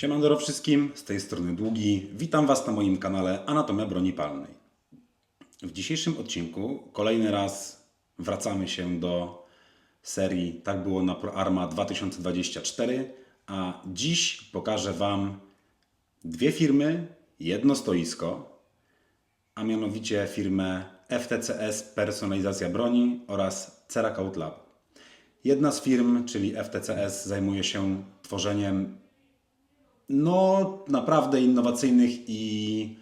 Siemandoro wszystkim, z tej strony Długi. Witam Was na moim kanale Anatomia Broni Palnej. W dzisiejszym odcinku kolejny raz wracamy się do serii Tak było na ProArma 2024, a dziś pokażę Wam dwie firmy, jedno stoisko, a mianowicie firmę FTCS Personalizacja Broni oraz Cerakout Lab. Jedna z firm, czyli FTCS, zajmuje się tworzeniem no naprawdę innowacyjnych i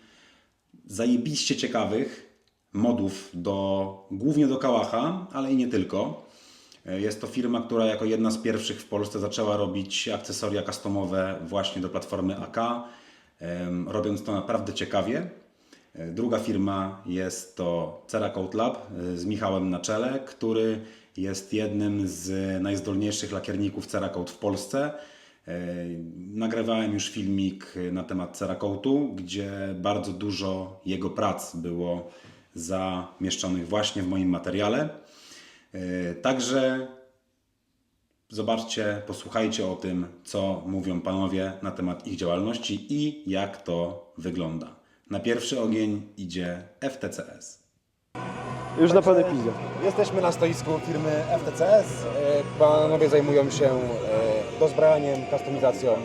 zajebiście ciekawych modów do, głównie do Kałacha, ale i nie tylko. Jest to firma, która jako jedna z pierwszych w Polsce zaczęła robić akcesoria customowe właśnie do platformy AK, robiąc to naprawdę ciekawie. E, Druga firma jest to Cerakout Lab e, z Michałem na czele, który jest jednym z najzdolniejszych lakierników Cerakout w Polsce. E, Nagrywałem już filmik na temat Cerakoutu, gdzie bardzo dużo jego prac było zamieszczonych właśnie w moim materiale. E, Także zobaczcie, posłuchajcie o tym, co mówią panowie na temat ich działalności i jak to wygląda. Na pierwszy ogień idzie FTCS. Już na pełnej pizie. Jesteśmy na stoisku firmy FTCS. E, Panowie zajmują się dozbrajaniem, kustomizacją e,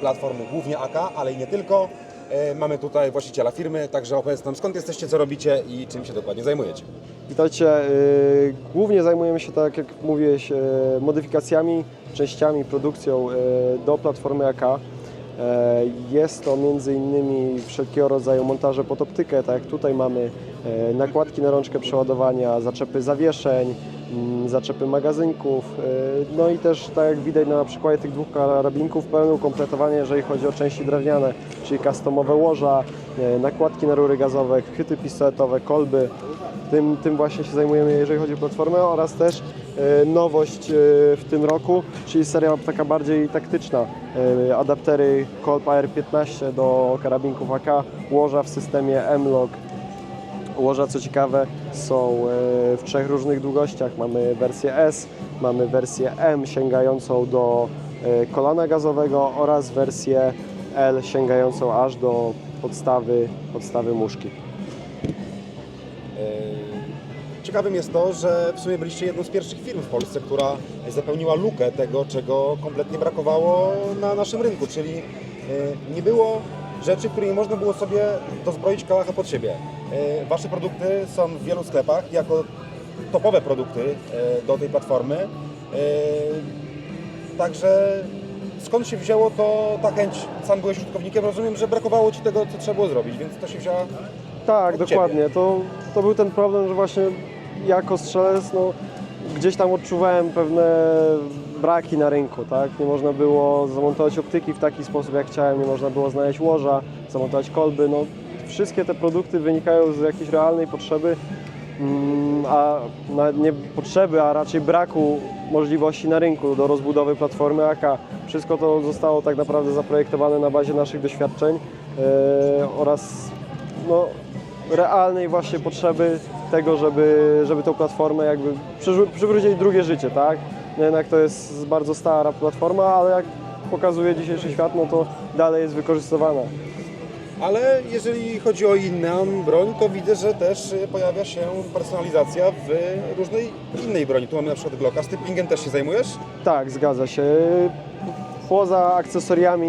platformy głównie AK, ale i nie tylko. E, Mamy tutaj właściciela firmy, także opowiedz nam skąd jesteście, co robicie i czym się dokładnie zajmujecie. Witajcie. y, Głównie zajmujemy się, tak jak mówiłeś, modyfikacjami, częściami, produkcją do platformy AK. E, Jest to innymi wszelkiego rodzaju montaże pod optykę, tak jak tutaj mamy e, nakładki na rączkę przeładowania, zaczepy zawieszeń, zaczepy magazynków, e, no i też tak jak widać na przykładzie tych dwóch karabinków pełne ukompletowanie, jeżeli chodzi o części drewniane, czyli customowe łoża, e, nakładki na rury gazowe, chwyty pistoletowe, kolby. Tym, tym właśnie się zajmujemy, jeżeli chodzi o platformę oraz też e, nowość w tym roku, czyli seria taka bardziej taktyczna. Adaptery Colt AR-15 do karabinków AK, łoża w systemie M-Log. Łoża, co ciekawe, są e, w trzech różnych długościach. Mamy wersję S, mamy wersję M sięgającą do e, kolana gazowego oraz wersję L sięgającą aż do podstawy, podstawy muszki. E, Ciekawym jest to, że w sumie byliście jedną z pierwszych firm w Polsce, która zapełniła lukę tego, czego kompletnie brakowało na naszym rynku, czyli nie było rzeczy, której można było sobie dozbroić kałacha pod siebie. E, Wasze produkty są w wielu sklepach jako topowe produkty e, do tej platformy. E, Także skąd się wzięło to ta chęć? Sam byłeś użytkownikiem, rozumiem, że brakowało Ci tego, co trzeba było zrobić, więc to się wzięła Tak, dokładnie. To, to był ten problem, że właśnie jako strzelec no, gdzieś tam odczuwałem pewne braki na rynku. Tak? Nie można było zamontować optyki w taki sposób, jak chciałem, nie można było znaleźć łoża, zamontować kolby. No, wszystkie te produkty wynikają z jakiejś realnej potrzeby, mm, a nie potrzeby, a raczej braku możliwości na rynku do rozbudowy platformy AK. Wszystko to zostało tak naprawdę zaprojektowane na bazie naszych doświadczeń e, oraz no, realnej właśnie potrzeby tego, żeby, żeby tą platformę jakby przywró- przywrócić drugie życie, tak? No Jednak to jest bardzo stara platforma, ale jak pokazuje dzisiejszy świat, no to dalej jest wykorzystywana. Ale jeżeli chodzi o inną broń, to widzę, że też y, pojawia się personalizacja w różnej innej broni. Tu mamy na przykład Glocka. Z Tiplingiem też się zajmujesz? Tak, zgadza się. Poza akcesoriami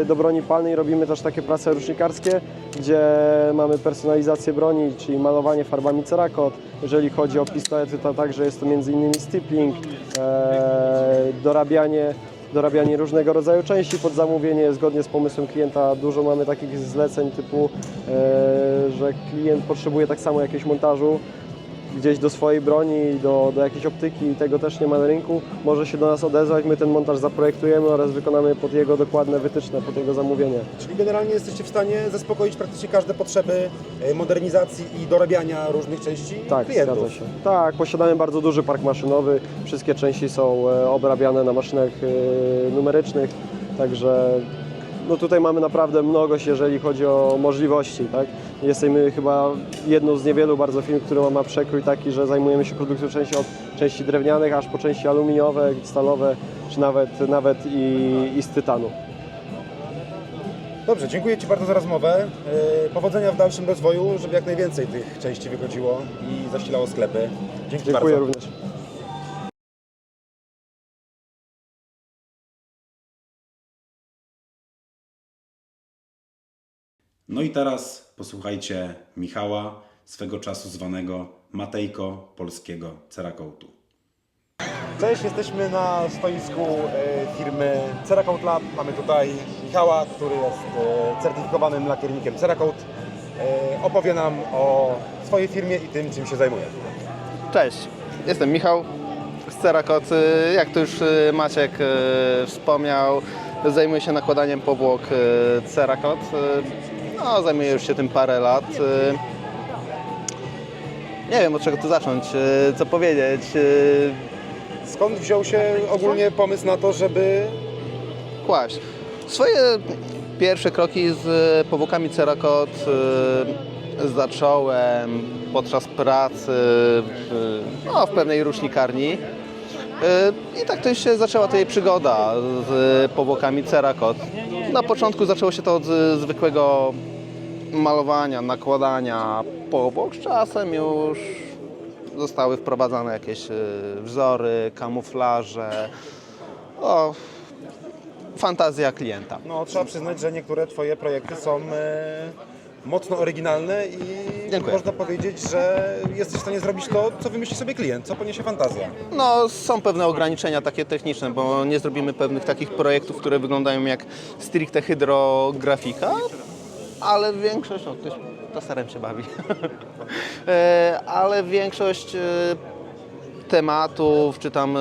e, do broni palnej robimy też takie prace rucznikarskie, gdzie mamy personalizację broni, czyli malowanie farbami Cerakot. Jeżeli chodzi o pistolety, to także jest to m.in. stippling, e, dorabianie, dorabianie różnego rodzaju części pod zamówienie zgodnie z pomysłem klienta. Dużo mamy takich zleceń typu, e, że klient potrzebuje tak samo jakiegoś montażu, gdzieś do swojej broni, do, do jakiejś optyki i tego też nie ma na rynku, może się do nas odezwać, my ten montaż zaprojektujemy oraz wykonamy pod jego dokładne wytyczne, pod jego zamówienie. Czyli generalnie jesteście w stanie zaspokoić praktycznie każde potrzeby y, modernizacji i dorabiania różnych części Tak, klientów. zgadza się. Tak, posiadamy bardzo duży park maszynowy, wszystkie części są e, obrabiane na maszynach e, numerycznych, także no tutaj mamy naprawdę mnogość, jeżeli chodzi o możliwości. Tak? Jesteśmy chyba jedną z niewielu bardzo firm, która ma przekrój taki, że zajmujemy się produkcją części od części drewnianych aż po części aluminiowe, stalowe, czy nawet, nawet i, i z tytanu. Dobrze, dziękuję Ci bardzo za rozmowę. Yy, Powodzenia w dalszym rozwoju, żeby jak najwięcej tych części wychodziło i zasilało sklepy. Dzięki Dziękuję bardzo. również. No i teraz posłuchajcie Michała, swego czasu zwanego Matejko polskiego Cerakołtu. Cześć, jesteśmy na stoisku e, firmy Cerakout Lab. Mamy tutaj Michała, który jest e, certyfikowanym lakiernikiem Cerakout. E, Opowie nam o swojej firmie i tym, czym się zajmuje. Cześć, jestem Michał z Cerakot. Jak to już Maciek wspomniał, zajmuję się nakładaniem powłok Cerakot. No, zajmuję już się tym parę lat. Y, Nie wiem od czego tu zacząć, y, co powiedzieć. Y, Skąd wziął się ogólnie pomysł na to, żeby Kłaść. Swoje pierwsze kroki z powłokami Cerakot zacząłem podczas pracy w, no, w pewnej rusznikarni. I tak to się zaczęła tutaj przygoda z powłokami Cerakot. Na początku zaczęło się to od zwykłego malowania, nakładania powłok. Z czasem już zostały wprowadzane jakieś y, wzory, kamuflaże. O, fantazja klienta. No, trzeba przyznać, że niektóre Twoje projekty są e, mocno oryginalne i Dziękuję. można powiedzieć, że jesteś w stanie zrobić to, co wymyśli sobie klient, co poniesie fantazja. No, są pewne ograniczenia takie techniczne, bo nie zrobimy pewnych takich projektów, które wyglądają jak stricte hydrografika, ale większość, o, ktoś laserem się bawi, E, ale większość e, tematów czy tam e,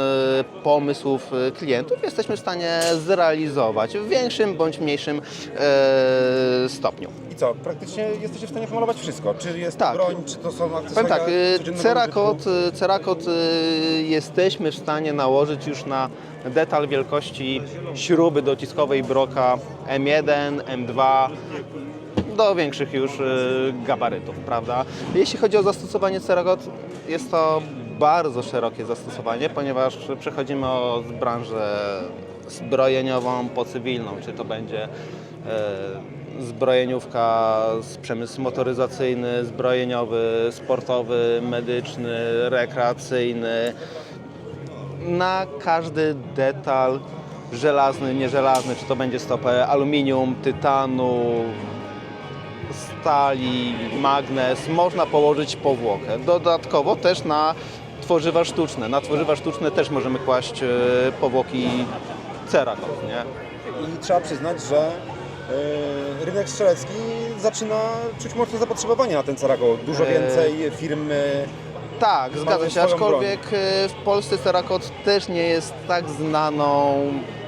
pomysłów klientów jesteśmy w stanie zrealizować w większym bądź mniejszym stopniu. I co, praktycznie jesteście w stanie pomalować wszystko? Czy jest Tak. broń, czy to są akcesoria tak, cerakot, cerakot jesteśmy w stanie nałożyć już na detal wielkości śruby dociskowej broka M1, M2 do większych już y, gabarytów, prawda? Jeśli chodzi o zastosowanie cerakot, jest to bardzo szerokie zastosowanie, ponieważ przechodzimy od branżę zbrojeniową po cywilną, czy to będzie e, zbrojeniówka, z- przemysł motoryzacyjny, zbrojeniowy, sportowy, medyczny, rekreacyjny. Na każdy detal żelazny, nieżelazny, czy to będzie stopę aluminium, tytanu, stali, magnes, można położyć powłokę. Dodatkowo też na tworzywa sztuczne. Na tworzywa sztuczne też możemy kłaść e, powłoki cerakot, nie? I trzeba przyznać, że y, rynek strzelecki zaczyna czuć mocno zapotrzebowanie na ten cerakot. Dużo Eee. więcej firm Tak, zgadza się, aczkolwiek e, w Polsce cerakot też nie jest tak znaną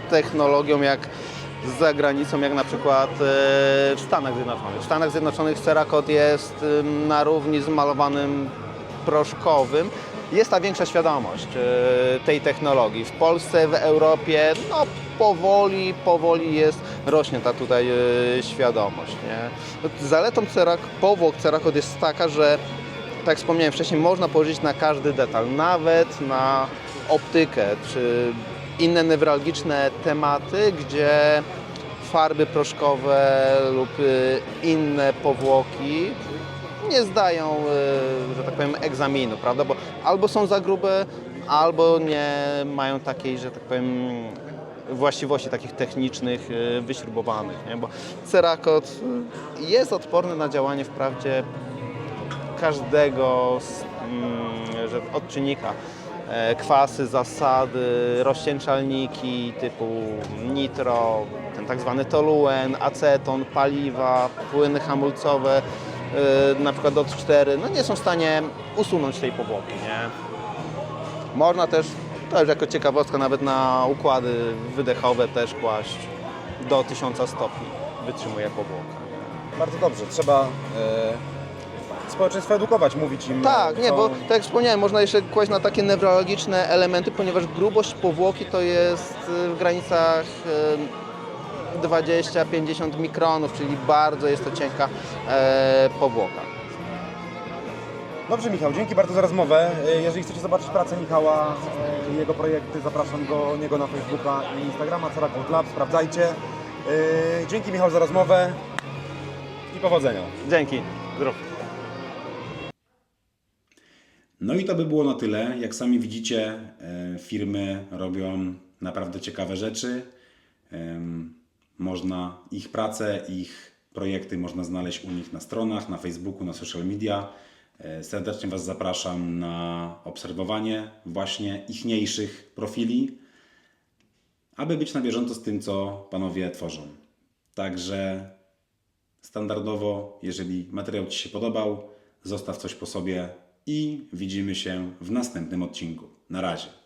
technologią jak za granicą, jak na przykład e, w Stanach Zjednoczonych. W Stanach Zjednoczonych cerakot jest na równi z malowanym proszkowym. Jest ta większa świadomość e, tej technologii. W Polsce, w Europie, no powoli, powoli jest, rośnie ta tutaj e, świadomość. Nie? Zaletą cerak, powłok cerakot jest taka, że tak wspomniałem wcześniej, można położyć na każdy detal, nawet na optykę czy inne newralgiczne tematy, gdzie farby proszkowe lub y, inne powłoki nie zdają, y, że tak powiem, egzaminu, prawda? Bo albo są za grube, albo nie mają takiej, że tak powiem, właściwości takich technicznych, y, wyśrubowanych, nie? Bo cerakot jest odporny na działanie wprawdzie każdego z, mm, odczynnika. E, Kwasy, zasady, rozcieńczalniki typu nitro, ten tak zwany toluen, aceton, paliwa, płyny hamulcowe, e, na przykład DOT 4, no nie są w stanie usunąć tej powłoki, nie? Można też, to już jako ciekawostka, nawet na układy wydechowe też kłaść do 1000 stopni wytrzymuje powłoka. bardzo dobrze. Trzeba e, społeczeństwo edukować, mówić im. Tak, nie, bo tak jak wspomniałem, można jeszcze kłaść na takie newralgiczne elementy, ponieważ grubość powłoki to jest y, w granicach y, 20-50 mikronów, czyli bardzo jest to cienka e, powłoka. Dobrze, Michał, dzięki bardzo za rozmowę. E, Jeżeli chcecie zobaczyć pracę Michała e, i jego projekty, zapraszam do niego na Facebooka i Instagrama Cerakot Lab. Sprawdzajcie. Dzięki Michał za rozmowę i powodzenia. Dzięki. Zdrów. No i to by było na tyle. Jak sami widzicie, e, firmy robią naprawdę ciekawe rzeczy. Można ich pracę, ich projekty można znaleźć u nich na stronach, na Facebooku, na social media. E, Serdecznie Was zapraszam na obserwowanie właśnie ichniejszych profili, aby być na bieżąco z tym, co panowie tworzą. Także standardowo, jeżeli materiał Ci się podobał, zostaw coś po sobie i widzimy się w następnym odcinku. Na razie.